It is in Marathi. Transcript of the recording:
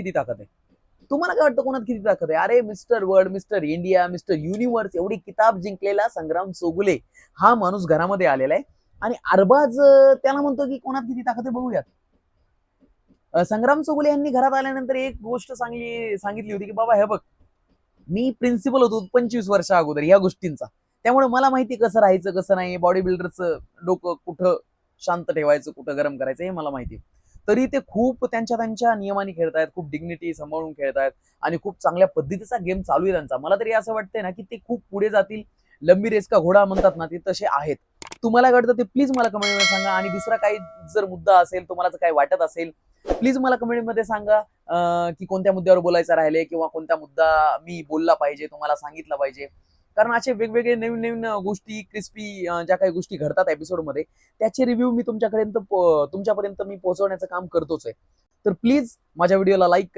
किती ताकद आहे? तुम्हाला काय वाटतं कोणात किती ताकद आहे? अरे Mister World Mister India Mister Universe एवढी किताब जिंकलेला संग्राम सोगुले हा माणूस घरामध्ये आलेला आहे. आणि अरबाज त्याला म्हणतो की कोणात किती ताकद आहे बघूयात. संग्राम सोगुले यांनी घरात आल्यानंतर एक गोष्ट सांगली सांगितली होती की बाबा हे बघ मी प्रिन्सिपल होतो पंचवीस वर्षा अगोदर या गोष्टींचा. त्यामुळे मला माहिती कसं राहायचं कसं नाही बॉडी बिल्डरचं डोकं कुठं शांत ठेवायचं कुठं गरम करायचं हे मला माहिती आहे. तरी ते खूप त्यांच्या त्यांच्या नियमाने खेळतायत खूप डिग्निटी सांभाळून खेळतायत आणि खूप चांगल्या पद्धतीचा गेम चालू आहे त्यांचा. मला तरी असं वाटतंय ना की ते खूप पुढे जातील. लंबी रेस का घोडा म्हणतात ना ते तसे आहेत. तुम्हाला काय वाटतं ते? प्लीज मला कमेंटमध्ये सांगा. आणि दुसरा काही जर मुद्दा असेल तुम्हाला जर काही वाटत असेल प्लीज मला कमेंटमध्ये सांगा अं, की कोणत्या मुद्द्यावर बोलायचं राहिले किंवा कोणता मुद्दा मी बोलला पाहिजे तुम्हाला सांगितलं पाहिजे. कारण असे वेगवेगळे नवीन नवीन गोष्टी क्रिस्पी ज्या काही गोष्टी घडतात एपिसोडमध्ये त्याचे रिव्ह्यू मी तुमच्यापर्यंत तुमच्यापर्यंत मी पोहोचवण्याचं काम करतोच आहे. तर प्लीज माझ्या व्हिडिओला लाईक